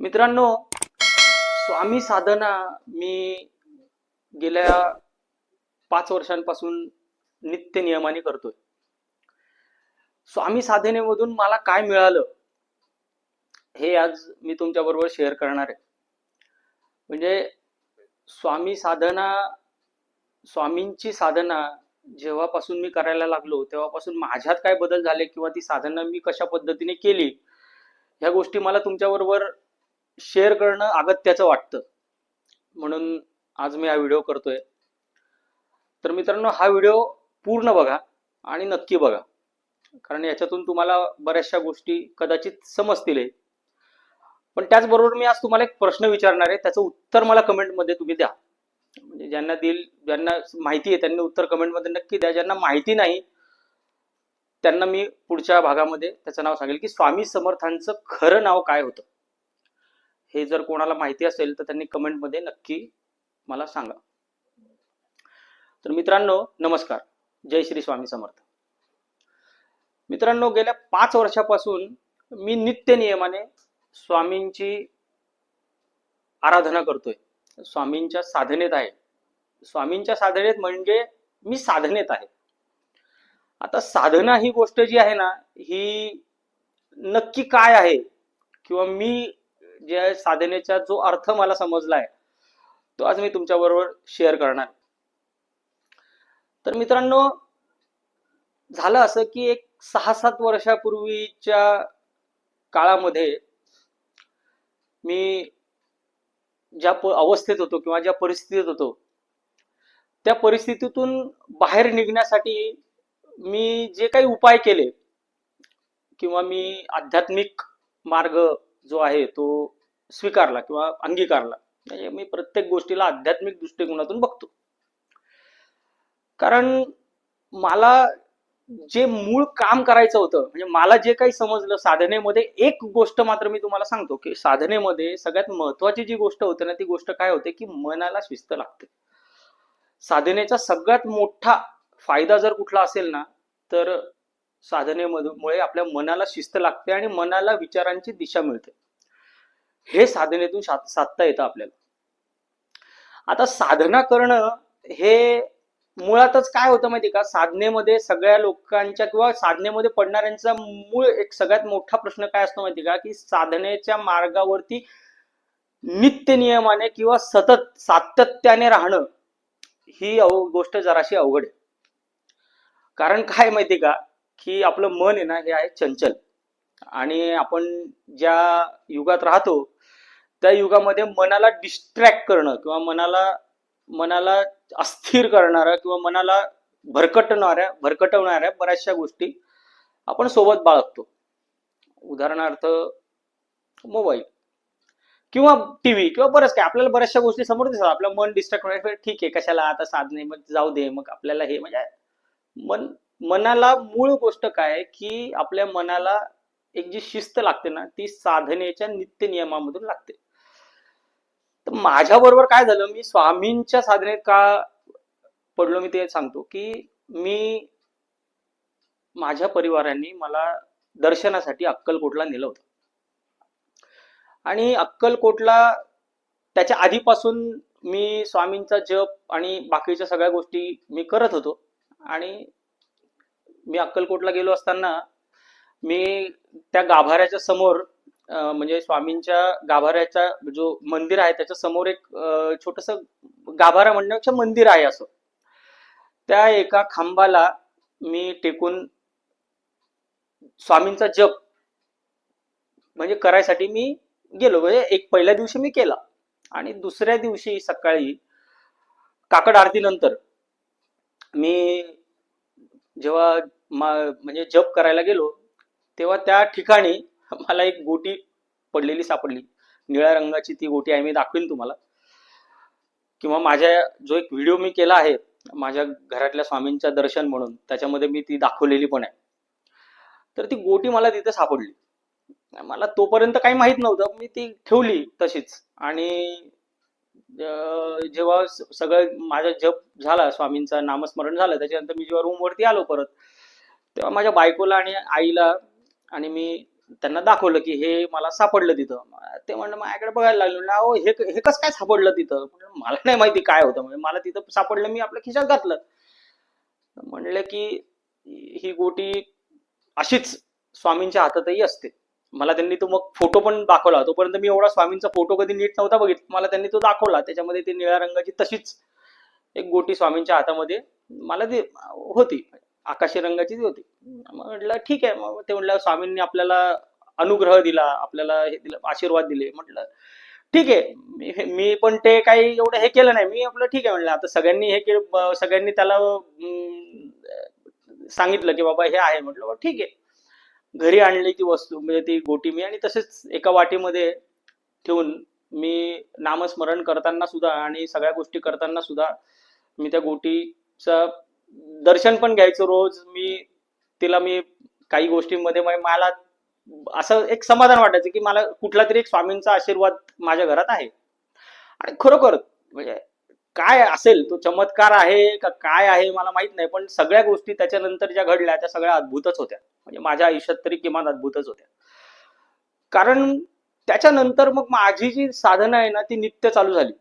मित्रांनो स्वामी साधना मी गेल्या पाच वर्षांपासून नित्य नियमाने करतोय. स्वामी साधनेमधून मला काय मिळालं हे आज मी तुमच्या बरोबर शेअर करणार आहे. म्हणजे स्वामी साधना स्वामींची साधना जेव्हापासून मी करायला लागलो तेव्हापासून माझ्यात काय बदल झाले किंवा ती साधना मी कशा पद्धतीने केली ह्या गोष्टी मला तुमच्याबरोबर शेअर करणं अगत्याचं वाटतं. म्हणून आज मी हा व्हिडिओ करतोय. तर मित्रांनो हा व्हिडिओ पूर्ण बघा आणि नक्की बघा. कारण याच्यातून तुम्हाला बऱ्याचशा गोष्टी कदाचित समजतील पण त्याचबरोबर मी आज तुम्हाला एक प्रश्न विचारणार आहे. त्याचं उत्तर मला कमेंटमध्ये तुम्ही द्या. म्हणजे ज्यांना देईल ज्यांना माहिती आहे त्यांनी उत्तर कमेंटमध्ये नक्की द्या. ज्यांना माहिती नाही त्यांना मी पुढच्या भागामध्ये त्याचं नाव सांगेल की स्वामी समर्थांचं खरं नाव काय होतं. हे जर कोणाला माहिती असेल तर त्यांनी कमेंटमध्ये नक्की मला सांगा. तर मित्रांनो नमस्कार. जय श्री स्वामी समर्थ. मित्रांनो गेल्या पाच वर्षापासून मी नित्य नियमाने स्वामींची आराधना करतोय. स्वामींच्या साधनेत आहे. स्वामींच्या साधनेत म्हणजे मी साधनेत आहे. आता साधना ही गोष्ट जी आहे ना ही नक्की काय आहे? किंवा मी जे साधनेचा जो अर्थ मला समजलाय तो आज मी तुमच्या बरोबर शेअर करणार तर मित्रांनो झालं असं की एक सहा सात वर्षापूर्वीच्या काळामध्ये मी ज्या अवस्थेत होतो किंवा ज्या परिस्थितीत होतो त्या परिस्थितीतून बाहेर निघण्यासाठी मी जे काही उपाय केले किंवा मी आध्यात्मिक मार्ग जो आहे तो स्वीकारला किंवा अंगीकारला. म्हणजे मी प्रत्येक गोष्टीला आध्यात्मिक दृष्टिकोनातून बघतो. कारण मला जे मूळ काम करायचं होतं म्हणजे मला जे काही समजलं साधनेमध्ये एक गोष्ट मात्र मी तुम्हाला सांगतो की साधनेमध्ये सगळ्यात महत्वाची जी गोष्ट होते ना ती गोष्ट काय होते की मनाला शिस्त लागते. साधनेचा सगळ्यात मोठा फायदा जर कुठला असेल ना तर साधनेमुळे आपल्या मनाला शिस्त लागते आणि मनाला विचारांची दिशा मिळते. हे साधनेतून साधता येतं आपल्याला. आता साधना करणं हे मुळातच काय होतं माहिती का? साधनेमध्ये सगळ्या लोकांच्या किंवा साधनेमध्ये पडणाऱ्यांचा मूळ एक सगळ्यात मोठा प्रश्न काय असतो माहिती का? की साधनेच्या मार्गावरती नित्य नियमाने किंवा सतत सातत्याने राहणं ही अव गोष्ट जराशी अवघड आहे. कारण काय माहिती का? की आपलं मन आहे ना हे आहे चंचल. आणि आपण ज्या युगात राहतो त्या युगामध्ये मनाला डिस्ट्रॅक्ट करणं किंवा मनाला मनाला अस्थिर करणाऱ्या किंवा मनाला भरकटणाऱ्या भरकटवणाऱ्या बऱ्याचशा गोष्टी आपण सोबत बाळगतो. उदाहरणार्थ मोबाईल किंवा टीव्ही किंवा बरंच काय आपल्याला बऱ्याचशा गोष्टी समोर दिसतात. आपलं मन डिस्ट्रॅक्ट होण्यासाठी ठीक आहे कशाला आता साधने मग जाऊ दे मग आपल्याला हे म्हणजे मन मनाला मूळ गोष्ट काय की आपल्या मनाला एक जी शिस्त लागते ना ती साधनेच्या नित्य नियमामधून लागते. तर माझ्या बरोबर काय झालं मी स्वामींच्या साधनेत का पडलो मी ते सांगतो की मी माझ्या परिवारांनी मला दर्शनासाठी अक्कलकोटला नेलं होतं. आणि अक्कलकोटला त्याच्या आधीपासून मी स्वामींचा जप आणि बाकीच्या सगळ्या गोष्टी मी करत होतो. आणि मी अक्कलकोटला गेलो असताना मी त्या गाभाऱ्याच्या समोर म्हणजे स्वामींच्या गाभाऱ्याचा जो मंदिर आहे त्याच्यासमोर एक छोटस गाभारा म्हणण्यापेक्षा मंदिर आहे असं. त्या एका खांबाला मी टेकून स्वामींचा जप म्हणजे करायसाठी मी गेलो. म्हणजे एक पहिल्या दिवशी मी केला आणि दुसऱ्या दिवशी सकाळी काकड आरतीनंतर मी जेव्हा मा- म्हणजे जप करायला गेलो तेव्हा त्या ठिकाणी मला एक गोटी पडलेली सापडली. निळ्या रंगाची ती गोटी आहे मी दाखवीन तुम्हाला. किंवा माझ्या जो एक व्हिडिओ मी केला आहे माझ्या घरातल्या स्वामींच्या दर्शन म्हणून त्याच्यामध्ये मी ती दाखवलेली पण आहे. तर ती गोटी मला तिथे सापडली. मला तोपर्यंत काही माहीत नव्हतं मी ती ठेवली तशीच. आणि जेव्हा सगळं माझा जप झाला स्वामींचा नामस्मरण झालं त्याच्यानंतर मी जेव्हा रूमवरती आलो परत तेव्हा माझ्या बायकोला आणि आईला आणि मी त्यांना दाखवलं की हे मला सापडलं तिथं. ते म्हणलं माझ्याकडे बघायला लागलं. म्हणलं अहो हे हे कसं काय सापडलं तिथं? मला नाही माहिती काय होतं. म्हणजे मला तिथं सापडलं मी आपल्या खिशात घातलं. म्हणलं की ही गोटी अशीच स्वामींच्या हातातही असते. मला त्यांनी तो मग फोटो पण दाखवला. तोपर्यंत मी एवढा स्वामींचा फोटो कधी नीट नव्हता बघितला. मला त्यांनी तो दाखवला. त्याच्यामध्ये ती निळ्या रंगाची तशीच एक गोटी स्वामींच्या हातामध्ये मला ती होती. आकाशी रंगाची ती होती. मग म्हटलं ठीक आहे. मग ते म्हटलं स्वामींनी आपल्याला अनुग्रह दिला आपल्याला हे दिलं आशीर्वाद दिले. म्हटलं ठीक आहे. मी मी पण ते काही एवढं हे केलं नाही. मी आपलं ठीक आहे. म्हणलं आता सगळ्यांनी हे केलं सगळ्यांनी त्याला सांगितलं की बाबा हे आहे. म्हटलं बा ठीक आहे. घरी आणली ती वस्तू म्हणजे ती गोटी मी आणि तसेच एका वाटीमध्ये ठेवून मी नामस्मरण करताना सुद्धा आणि सगळ्या गोष्टी करताना सुद्धा मी त्या गोटीचं दर्शन पण घ्यायचो रोज. मी तिला मी काही गोष्टींमध्ये मला असं एक समाधान वाटायचं की मला कुठला तरी एक स्वामींचा आशीर्वाद माझ्या घरात आहे. आणि खरोखर म्हणजे काय असेल? तो चमत्कार आहे का काय आहे मला माहीत नाही पण सगळ्या गोष्टी त्याच्यानंतर ज्या घडल्या त्या सगळ्या अद्भुतच होत्या. म्हणजे माझ्या आयुष्यात तरी किमान अद्भुतच होत्या. कारण त्याच्यानंतर मग माझी जी साधना आहे ना ती नित्य चालू झाली.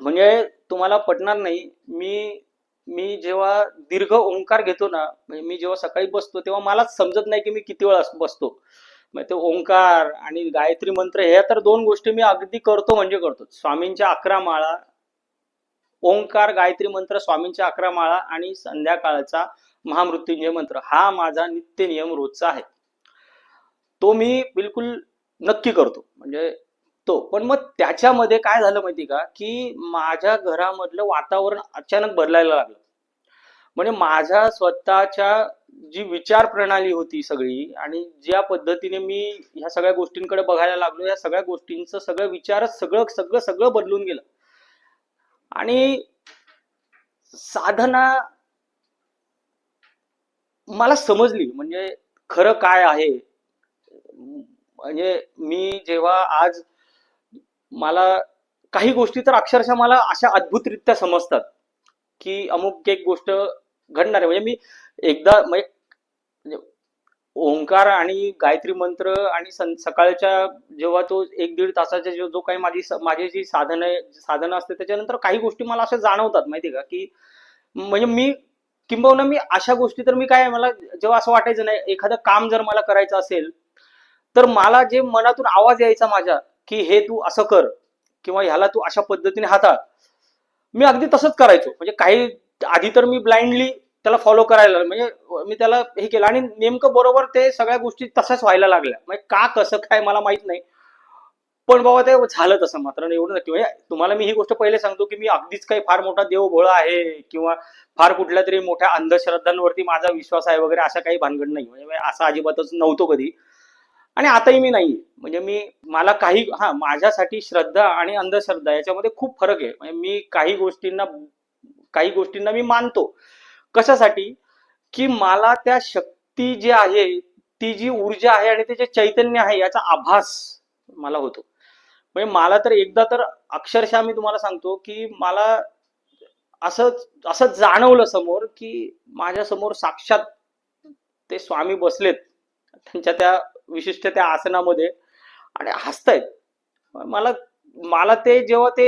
म्हणजे तुम्हाला पटणार नाही मी मी जेव्हा दीर्घ ओंकार घेतो ना म्हणजे मी जेव्हा सकाळी बसतो तेव्हा मलाच समजत नाही की मी किती वेळ बसतो. म्हणजे ते ओंकार आणि गायत्री मंत्र हे तर दोन गोष्टी मी अगदी करतो म्हणजे करतो. स्वामींच्या अकरा माळा ओंकार गायत्री मंत्र स्वामींच्या अकरा माळा आणि संध्याकाळचा महामृत्युंजय मंत्र. हा माझा नित्य नियम रोजचा आहे. तो मी बिलकुल नक्की करतो. म्हणजे तो. पण मग त्याच्यामध्ये काय झालं माहिती का? की माझ्या घरामधलं वातावरण अचानक बदलायला लागलं. म्हणजे माझ्या स्वतःच्या जी विचार प्रणाली होती सगळी आणि ज्या पद्धतीने मी ह्या सगळ्या गोष्टींकडे बघायला लागलो या सगळ्या गोष्टींचं सगळं विचारच सगळं सगळं सगळं बदलून गेलं. आणि साधना मला समजली म्हणजे खरं काय आहे? म्हणजे मी जेव्हा आज मला काही गोष्टी तर अक्षरशः मला अशा अद्भुतरित्या समजतात की अमुक एक गोष्ट घडणार आहे. म्हणजे मी एकदा म्हणजे ओंकार आणि गायत्री मंत्र आणि सं- सकाळच्या जेव्हा तो एक दीड तासाच्या जो जो काही माझी माझी जी साधन आहे साधनं असते त्याच्यानंतर काही गोष्टी मला अशा जाणवतात माहिती का? की म्हणजे मी किंबहुना मी अशा गोष्टी तर मी काय मला जेव्हा असं वाटायचं नाही एखादं काम जर मला करायचं असेल तर मला जे मनातून आवाज यायचा माझ्या की हे तू असं कर किंवा ह्याला तू अशा पद्धतीने हाताळ मी अगदी तसंच करायचो. म्हणजे काही आधी तर मी ब्लाइंडली त्याला फॉलो करायला म्हणजे मी त्याला हे केलं. आणि नेमकं बरोबर ते सगळ्या गोष्टी तशाच व्हायला लागल्या. म्हणजे का कसं काय मला माहीत नाही. पण बाबा ते झालं तसं मात्र. एवढं नक्की. म्हणजे तुम्हाला मी ही गोष्ट पहिले सांगतो की मी अगदीच काही फार मोठा देवभोळा आहे किंवा फार कुठल्या तरी मोठ्या अंधश्रद्धांवरती माझा विश्वास आहे वगैरे अशा काही भानगड नाही. म्हणजे असं अजिबातच नव्हतो कधी. आणि आताही मी नाही म्हणजे मी मला काही हा माझ्यासाठी श्रद्धा आणि अंधश्रद्धा याच्यामध्ये खूप फरक आहे. म्हणजे मी काही गोष्टींना काही गोष्टींना मी मानतो. कशासाठी? की मला त्या शक्ती जी आहे ती जी ऊर्जा आहे आणि ते जे चैतन्य आहे याचा आभास मला होतो. म्हणजे मला तर एकदा तर अक्षरशः मी तुम्हाला सांगतो की मला असं असं जाणवलं समोर की माझ्यासमोर साक्षात ते स्वामी बसलेत त्यांच्या त्या विशिष्ट त्या आसनामध्ये आणि हसतायत मला मला ते जेव्हा ते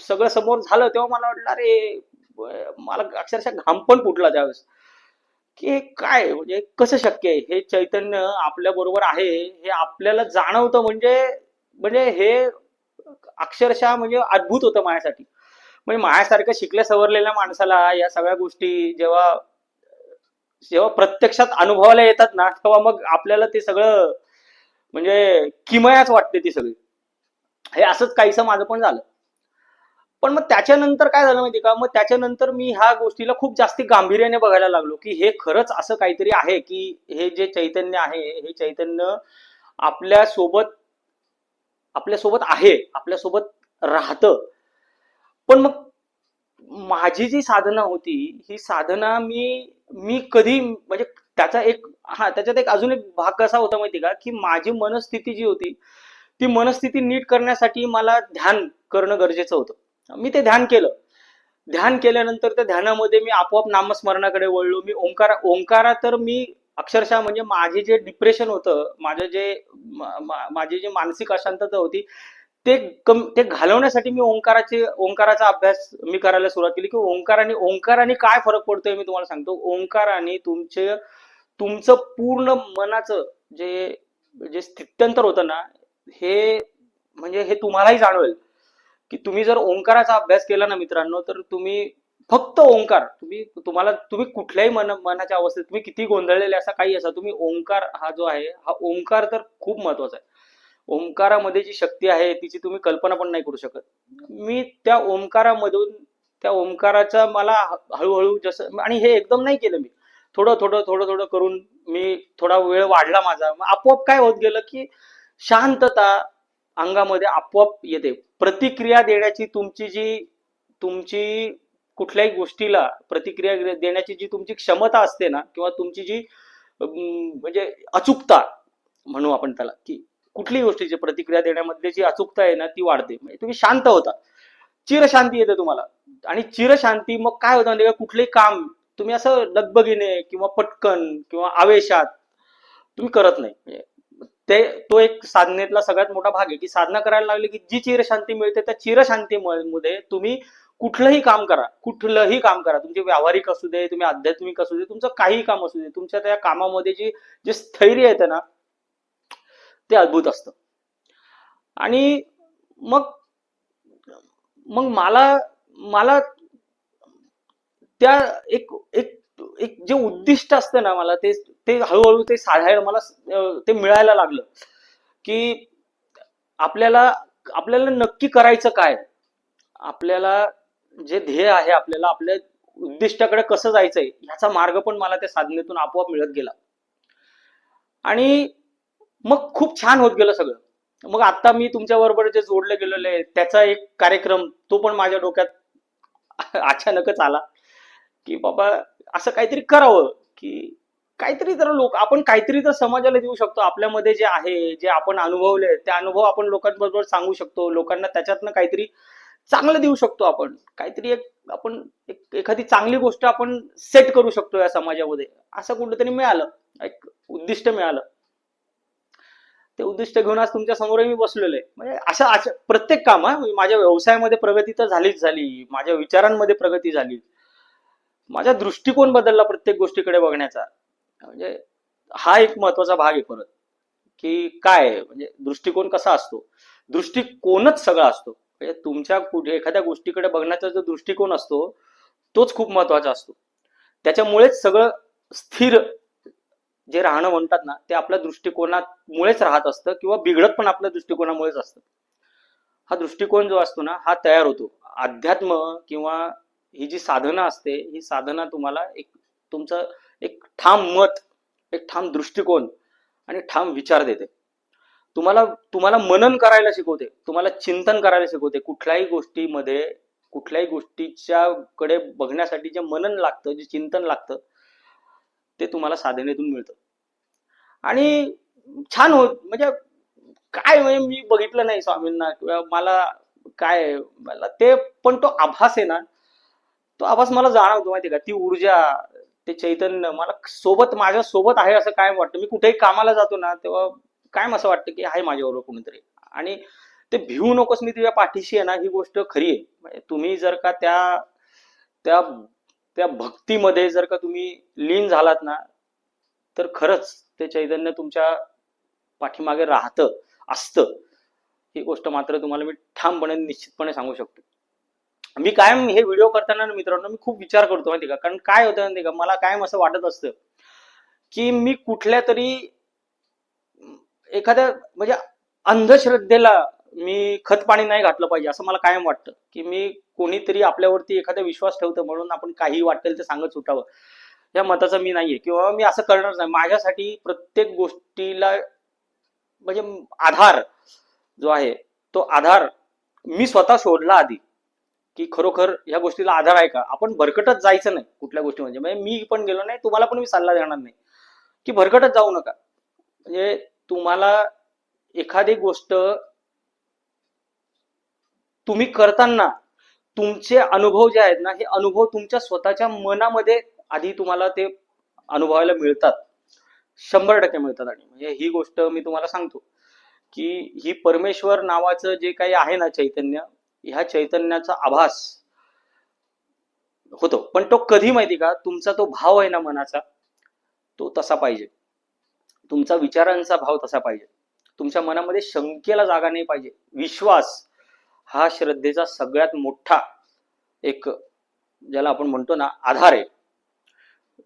सगळं समोर झालं तेव्हा मला वाटलं अरे मला अक्षरशः घाम पण फुटला त्यावेळेस. की काय म्हणजे कसं शक्य आहे? हे चैतन्य आपल्या बरोबर आहे हे आपल्याला जाणवतं म्हणजे म्हणजे हे अक्षरशः म्हणजे अद्भुत होतं माझ्यासाठी. म्हणजे माझ्यासारखं शिकल्या सवरलेल्या माणसाला या सगळ्या गोष्टी जेव्हा जेव्हा प्रत्यक्षात अनुभवाला येतात ना तेव्हा मग आपल्याला ते सगळं म्हणजे किमयाच वाटते ती सगळी. हे असंच काहीसं माझं पण झालं. पण मग त्याच्यानंतर काय झालं माहिती का? मग त्याच्यानंतर मी ह्या गोष्टीला खूप जास्त गांभीर्याने बघायला लागलो की हे खरंच असं काहीतरी आहे की हे जे चैतन्य आहे हे चैतन्य आपल्यासोबत आपल्यासोबत आहे आपल्यासोबत राहतं. पण मग माझी जी साधना होती ही साधना मी मी कधी म्हणजे त्याचा एक हा त्याच्यात एक अजून एक भाग कसा होता माहिती का? की माझी मनस्थिती जी होती ती मनस्थिती नीट करण्यासाठी मला ध्यान करणं गरजेचं होतं. मी ते ध्यान केलं. ध्यान केल्यानंतर त्या ध्यानामध्ये मी आपोआप नामस्मरणाकडे वळलो. मी ओंकार ओंकारा तर मी अक्षरशः म्हणजे माझे जे डिप्रेशन होतं माझं जे माझी जी मानसिक अशांतता होती ते कम ते घालवण्यासाठी मी ओंकाराचे ओंकाराचा अभ्यास मी करायला सुरुवात केली. की ओंकाराने ओंकाराने काय फरक पडतोय मी तुम्हाला सांगतो. ओंकाराने तुमचे तुमचं पूर्ण मनाचं जे जे स्थित्यंतर होतं ना हे म्हणजे हे तुम्हालाही जाणवेल. की तुम्ही जर ओंकाराचा अभ्यास केला ना मित्रांनो तर तुम्ही फक्त ओंकार तुम्ही तुम्हाला तुम्ही कुठल्याही मन मनाच्या अवस्थेत तुम्ही किती गोंधळलेले असा काही असा तुम्ही ओंकार हा जो आहे हा ओंकार तर खूप महत्त्वाचा आहे. ओंकारामध्ये जी शक्ती आहे तिची तुम्ही कल्पना पण नाही करू शकत. मी त्या ओंकारामधून त्या ओंकाराचा मला हळूहळू जसं आणि हे एकदम नाही केलं मी. थोडं थोडं थोडं थोडं करून मी थोडा वेळ वाढला माझा. आपोआप काय होत गेलं की शांतता अंगामध्ये आपोआप येते. प्रतिक्रिया देण्याची तुमची जी तुमची कुठल्याही गोष्टीला प्रतिक्रिया देण्याची जी तुमची क्षमता असते ना किंवा तुमची जी म्हणजे अचूकता म्हणू आपण त्याला की कुठलीही गोष्टीची प्रतिक्रिया देण्यामध्ये जी अचूकता आहे ना ती वाढते. म्हणजे तुम्ही शांत होता. चिरशांती येते तुम्हाला. आणि चिरशांती मग काय होतं म्हणजे कुठलेही काम तुम्ही असं लगबगीने किंवा पटकन किंवा आवेशात तुम्ही करत नाही. म्हणजे ते तो एक साधनेतला सगळ्यात मोठा भाग आहे की साधना करायला लागली की जी चिरशांती मिळते त्या चिरशांतीमध्ये तुम्ही कुठलंही काम करा कुठलंही काम करा तुमचे व्यावहारिक असू दे तुम्ही आध्यात्मिक असू दे तुमचं काही काम असू दे तुमच्या त्या कामामध्ये जी जे स्थैर्य येतं ना ते अद्भुत असतं. आणि मग मग मला मला त्या एक एक एक जे उद्दिष्ट असतं ना मला ते ते हळूहळू ते साधायला मला ते मिळायला लागलं. की आपल्याला आपल्याला नक्की करायचं काय? आपल्याला जे ध्येय आहे आपल्याला आपल्या उद्दिष्टाकडे कसं जायचंय ह्याचा मार्ग पण मला त्या साधनेतून आपोआप मिळत गेला. आणि मग खूप छान होत गेलं सगळं. मग आता मी तुमच्या बरोबर जे जोडले गेलेले आहे त्याचा एक कार्यक्रम तो पण माझ्या डोक्यात अचानकच आला. की बाबा असं काहीतरी करावं की काहीतरी तर लोक आपण काहीतरी तर समाजाला देऊ शकतो. आपल्यामध्ये जे आहे जे आपण अनुभवले ते अनुभव आपण लोकांबरोबर सांगू शकतो. लोकांना त्याच्यातनं काहीतरी चांगलं देऊ शकतो आपण. काहीतरी एक आपण एखादी चांगली गोष्ट आपण सेट करू शकतो या समाजामध्ये. असं कुठेतरी मिळालं. एक उद्दिष्ट मिळालं. ते उद्दिष्ट घेऊन आज तुमच्यासमोर मी बसलेलो आहे. म्हणजे अशा अशा प्रत्येक काम माझ्या व्यवसायामध्ये प्रगती तर झालीच झाली. माझ्या विचारांमध्ये प्रगती झाली. माझा दृष्टिकोन बदलला प्रत्येक गोष्टीकडे बघण्याचा. म्हणजे हा एक महत्त्वाचा भाग आहे परत. की काय आहे, म्हणजे दृष्टिकोन कसा असतो? दृष्टिकोनच सगळा असतो. म्हणजे तुमच्या कुठे एखाद्या गोष्टीकडे बघण्याचा जो दृष्टिकोन असतो तोच खूप महत्त्वाचा असतो. त्याच्यामुळेच सगळं स्थिर जे राहणं म्हणतात ना ते आपल्या दृष्टिकोनामुळेच राहत असतं किंवा बिघडत पण आपल्या दृष्टिकोनामुळेच असतं. हा दृष्टिकोन जो असतो ना हा तयार होतो. अध्यात्म किंवा ही जी साधना असते ही साधना तुम्हाला एक तुमचं एक ठाम मत एक ठाम दृष्टिकोन आणि ठाम विचार देते. तुम्हाला तुम्हाला मनन करायला शिकवते तुम्हाला चिंतन करायला शिकवते. कुठल्याही गोष्टीमध्ये कुठल्याही गोष्टीच्या कडे बघण्यासाठी जे मनन लागतं जे चिंतन लागतं ते तुम्हाला साधनेतून मिळतं. आणि छान होत म्हणजे काय म्हणजे मी बघितलं नाही स्वामींना किंवा मला काय मला ते पण तो आभास आहे ना तो आभास मला जाणवतो माहिती का? ती ऊर्जा ते चैतन्य मला सोबत माझ्या सोबत आहे असं काय वाटतं? मी कुठेही कामाला जातो ना तेव्हा कायम असं वाटतं की आहे माझ्याबरोबर कोणीतरी? आणि ते भिवू नकोस मी तुझ्या पाठीशी आहे ना ही गोष्ट खरी आहे. म्हणजे तुम्ही जर का त्या त्या त्या भक्तीमध्ये जर का तुम्ही लीन झालात ना तर खरंच ते चैतन्य तुमच्या पाठीमागे राहतं असतं. ही गोष्ट मात्र तुम्हाला मी ठामपणे निश्चितपणे सांगू शकतो. मी कायम हे व्हिडिओ करताना मित्रांनो मी खूप विचार करतो माहिती का? कारण काय होतं माहिती का? मला कायम असं वाटत असतं की मी कुठल्या तरी एखाद्या म्हणजे अंधश्रद्धेला मी खत पाणी नाही घातलं पाहिजे असं मला कायम वाटतं की मी कोणीतरी आपल्यावरती एखादा विश्वास ठेवतो म्हणून आपण काही वाटेल ते सांगत सुटावं. या मताचं मी नाहीये किंवा मी असं करणार नाही. माझ्यासाठी प्रत्येक गोष्टीला म्हणजे आधार जो आहे तो आधार मी स्वतः शोधला आधी. की खरोखर ह्या गोष्टीला आधार आहे का? आपण भरकटच जायचं नाही कुठल्या गोष्टी म्हणजे. म्हणजे मी पण गेलो नाही तुम्हाला पण मी सल्ला देणार नाही. की भरकटच जाऊ नका. म्हणजे तुम्हाला एखादी गोष्ट तुम्ही करताना तुमचे अनुभव जे आहेत ना हे अनुभव तुमच्या स्वतःच्या मनामध्ये आधी तुम्हाला ते अनुभवायला मिळतात. शंभर टक्के मिळतात आणि म्हणजे ही गोष्ट मी तुम्हाला सांगतो की ही परमेश्वर नावाचं जे काही आहे ना चैतन्य ह्या चैतन्याचा आभास होतो. पण तो कधी माहिती का? तुमचा तो भाव आहे ना मनाचा तो तसा पाहिजे. तुमचा विचारांचा भाव तसा पाहिजे. तुमच्या मनामध्ये शंकेला जागा नाही पाहिजे. विश्वास हा श्रद्धेचा सगळ्यात मोठा एक ज्याला आपण म्हणतो ना आधार आहे.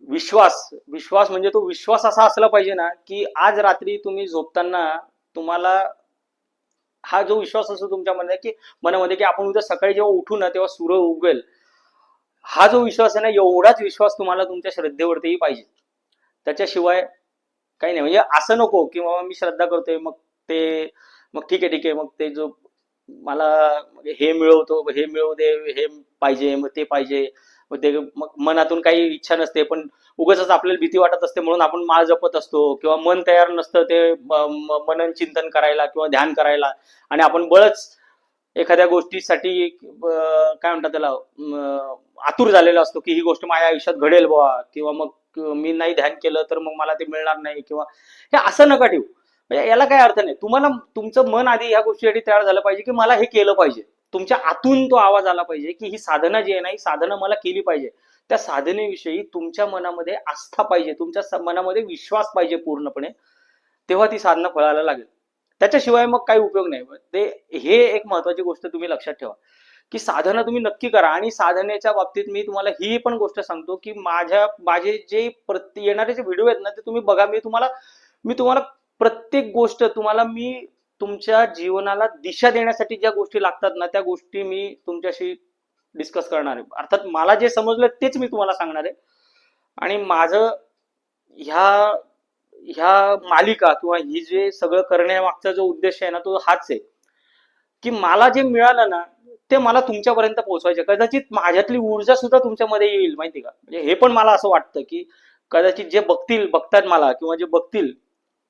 विश्वास विश्वास म्हणजे तो विश्वास असा असला पाहिजे ना की आज रात्री तुम्ही झोपताना तुम्हाला हा जो विश्वास असतो तुमच्या मनात की मनामध्ये की आपण उद्या सकाळी जेव्हा उठू ना तेव्हा सूर्य उगवेल. हा जो विश्वास आहे ना एवढाच विश्वास तुम्हाला तुमच्या श्रद्धेवरतीही पाहिजे. त्याच्याशिवाय काही नाही. म्हणजे असं नको की बाबा मी श्रद्धा करतोय मग ते मग ठीक आहे ठीक आहे मग ते जो मला हे मिळवतो हे मिळवू दे हे पाहिजे मग ते पाहिजे. मनातून काही इच्छा नसते पण उगच आपल्याला भीती वाटत असते म्हणून आपण माळ जपत असतो किंवा मन तयार नसतं ते मनन चिंतन करायला किंवा ध्यान करायला. आणि आपण बळच एखाद्या गोष्टीसाठी काय म्हणतात त्याला आतुर झालेला असतो की ही गोष्ट माझ्या आयुष्यात घडेल बुवा किंवा मग मी नाही ध्यान केलं तर मग मला ते मिळणार नाही किंवा हे असं नका ठेवू. म्हणजे याला काय अर्थ नाही. तुम्हाला तुमचं मन आधी ह्या गोष्टीसाठी तयार झालं पाहिजे की मला हे केलं पाहिजे. तुमच्या आतून तो आवाज आला पाहिजे की ही साधना जी आहे ना ही साधना मला केली पाहिजे. त्या साधनेविषयी तुमच्या मनामध्ये आस्था पाहिजे तुमच्या मनामध्ये विश्वास पाहिजे पूर्णपणे तेव्हा ती साधना फळायला लागेल. त्याच्याशिवाय मग काही उपयोग नाही. ते हे एक महत्वाची गोष्ट तुम्ही लक्षात ठेवा की साधना तुम्ही नक्की करा आणि साधनेच्या बाबतीत मी तुम्हाला ही पण गोष्ट सांगतो की माझ्या माझे जे प्रति येणारे जे व्हिडिओ आहेत ना ते तुम्ही बघा. मी तुम्हाला मी तुम्हाला प्रत्येक गोष्ट तुम्हाला मी तुमच्या जीवनाला दिशा देण्यासाठी ज्या गोष्टी लागतात ना त्या गोष्टी मी तुमच्याशी डिस्कस करणार आहे. अर्थात मला जे समजलं तेच मी तुम्हाला सांगणार आहे. आणि माझं ह्या ह्या मालिका किंवा ही जे सगळं करण्यामागचा जो उद्देश आहे ना तो हाच आहे. की मला जे मिळालं ना ते मला तुमच्यापर्यंत पोहोचवायचे कदाचित माझ्यातली ऊर्जा सुद्धा तुमच्यामध्ये येईल माहिती का? म्हणजे हे पण मला असं वाटतं की कदाचित जे बघतील बघतात मला किंवा जे बघतील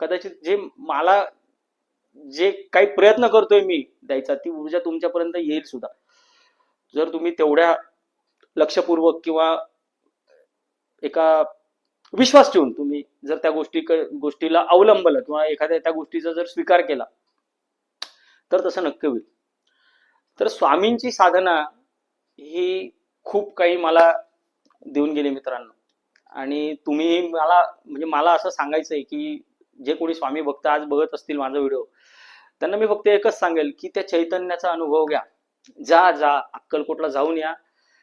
कदाचित जे मला जे काही प्रयत्न करतोय मी द्यायचा ती ऊर्जा तुमच्यापर्यंत येईल सुद्धा. जर तुम्ही तेवढ्या लक्षपूर्वक किंवा एका विश्वास ठेवून तुम्ही जर त्या गोष्टी गोष्टीला अवलंबलं किंवा एखाद्या त्या गोष्टीचा जर स्वीकार केला तर तसं नक्की होईल. तर स्वामींची साधना ही खूप काही मला देऊन गेली मित्रांनो. आणि तुम्ही मला म्हणजे मला असं सांगायचं आहे की जे कोणी स्वामी भक्त आज बघत असतील माझा व्हिडिओ त्यांना मी फक्त एकच सांगेल की त्या चैतन्याचा अनुभव घ्या. जा जा अक्कलकोटला जाऊन या.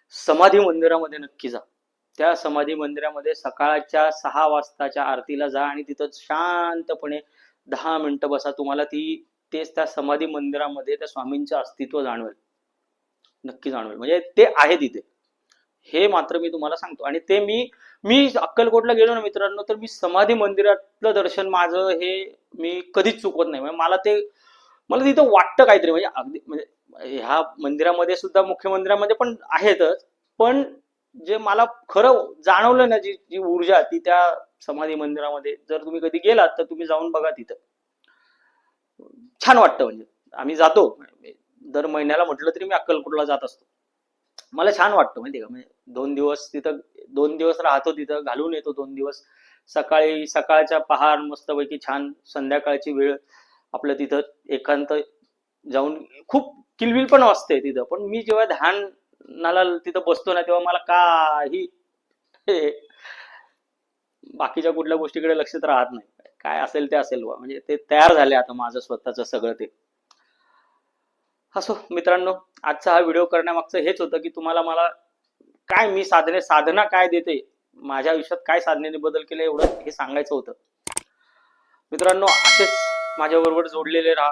समाधी मंदिरामध्ये नक्की जा. त्या समाधी मंदिरामध्ये सकाळच्या सहा वाजताच्या आरतीला जा आणि तिथं शांतपणे दहा मिनिटं बसा. तुम्हाला ती तेच त्या समाधी मंदिरामध्ये त्या स्वामींचं अस्तित्व जाणवेल. नक्की जाणवेल. म्हणजे ते आहे तिथे. हे मात्र मी तुम्हाला सांगतो. आणि ते मी मी अक्कलकोटला गेलो ना मित्रांनो तर मी समाधी मंदिरातलं दर्शन माझं हे मी कधीच चुकवत नाही. म्हणजे मला ते मला तिथं वाटतं काहीतरी. म्हणजे अगदी म्हणजे ह्या मंदिरामध्ये सुद्धा मुख्य मंदिरामध्ये पण आहेतच. पण जे मला खरं जाणवलं ना जी जी ऊर्जा ती त्या समाधी मंदिरामध्ये जर तुम्ही कधी गेलात तर तुम्ही जाऊन बघा तिथं. छान वाटतं म्हणजे. आम्ही जातो. दर महिन्याला म्हटलं तरी मी अक्कलकोटला जात असतो. मला छान वाटतं माहिती का? म्हणजे दोन दिवस तिथं दोन दिवस राहतो तिथं घालून येतो दोन दिवस. सकाळी सकाळच्या पहार मस्तपैकी छान संध्याकाळची वेळ आपलं तिथं एकांत जाऊन खूप किलबिल पण वाजते तिथं. पण मी जेव्हा ध्यानाला तिथं बसतो ना तेव्हा मला काही हे बाकीच्या कुठल्या गोष्टीकडे लक्ष तर राहत नाही. काय असेल ते असेल बा म्हणजे ते तयार झाले आता माझं स्वतःचं सगळं ते. असो मित्रांनो आजचा हा व्हिडिओ करण्यामागचं हेच होतं की तुम्हाला मला काय मी साधने साधना काय देते? माझ्या आयुष्यात काय साधनेने बदल केले एवढं हे सांगायचं होतं. मित्रांनो असेच माझ्याबरोबर जोडलेले राहा.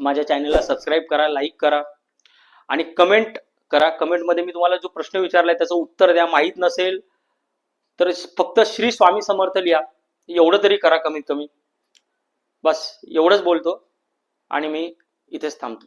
माझ्या चॅनलला सबस्क्राईब करा लाईक करा आणि कमेंट करा. कमेंटमध्ये मी तुम्हाला जो प्रश्न विचारलाय त्याचं उत्तर द्या. माहीत नसेल तर फक्त श्री स्वामी समर्थ लिहा. एवढं तरी करा कमीत कमी. बस एवढंच बोलतो आणि मी इथेच थांबतो.